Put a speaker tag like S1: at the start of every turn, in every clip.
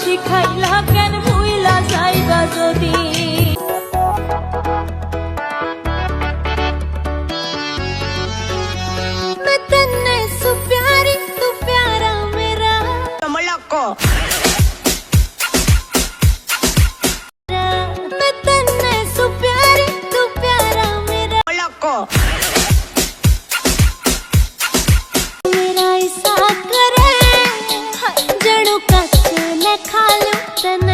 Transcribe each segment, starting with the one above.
S1: শিখাইলা কেন?
S2: then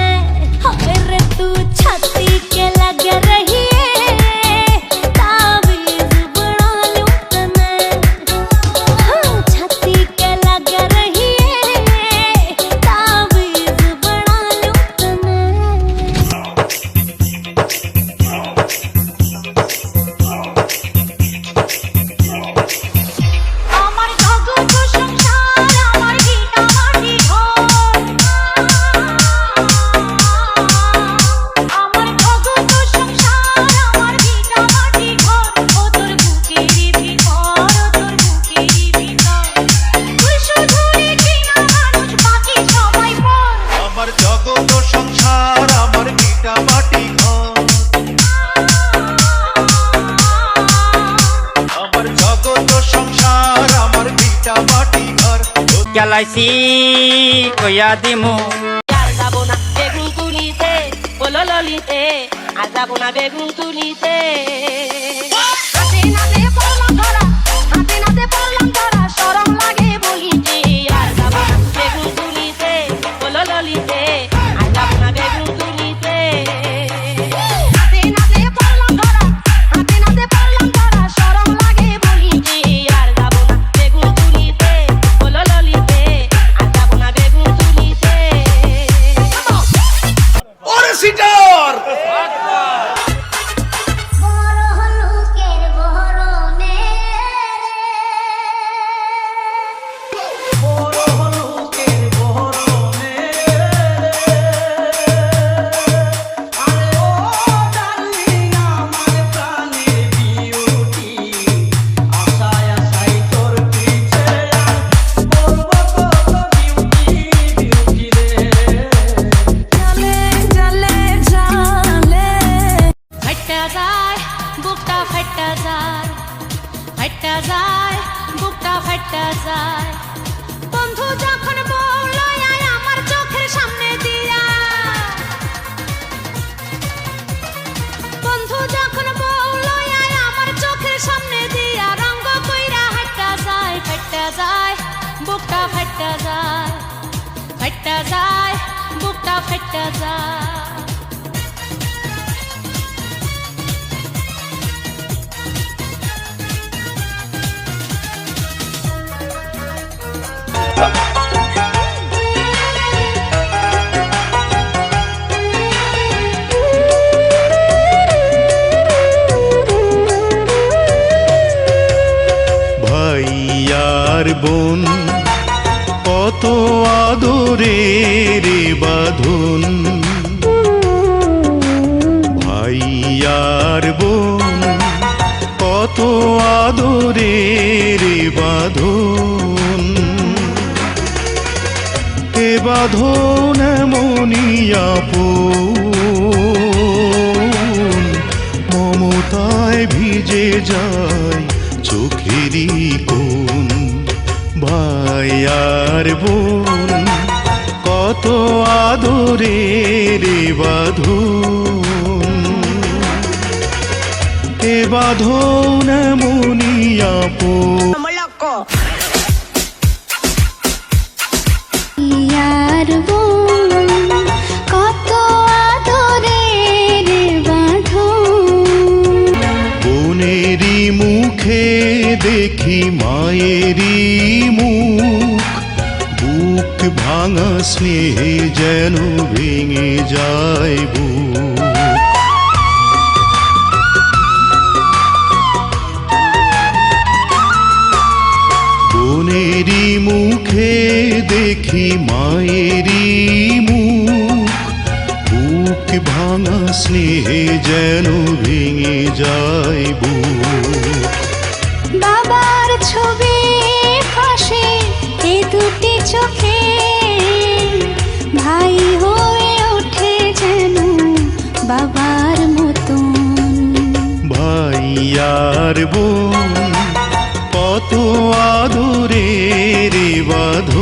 S3: গেলাইছি কইয়া দিমু।
S4: আর যাব না বেগুন তুলিতে, বলো ললিতে, আর যাব না বেগুন তুলিতে।
S1: ফাটা যায়, বুকটা ফাটা যায়। বন্ধু যখন বলল আমার চোখের সামনে দিয়া। বন্ধু যখন বলল আমার চোখের সামনে দিয়া। রঙ্গ কইরা হাঁটা যায় ফাটা যায়, বুকটা ফাটা যায়। ফাটা যায়, বুকটা ফাটা যায়।
S2: বোন কত আদরে রে বাঁধন। ভাইয়ার বোন, কত আদরে রে বাঁধন। এ বাঁধন মনিয়াপন মমতায় ভিজে যায় চোখেরই কোন ভাই আর বোন কত আদরের বাঁধন। এ বাঁধন
S1: ইয়ার বোন কত আদরের বাঁধন।
S2: বোনেরই মুখে দেখি মায়েরই ভাঙা স্নেহে যেন ভেঙে যায় বুক। মুখে দেখি মায়েরই মুখ। বুক ভাঙা স্নেহে যেন ভেঙে যায়
S1: বাবার ছবি ফাঁসে, এ দুটি চোখে
S2: বোন কত আদুরে রে বাদ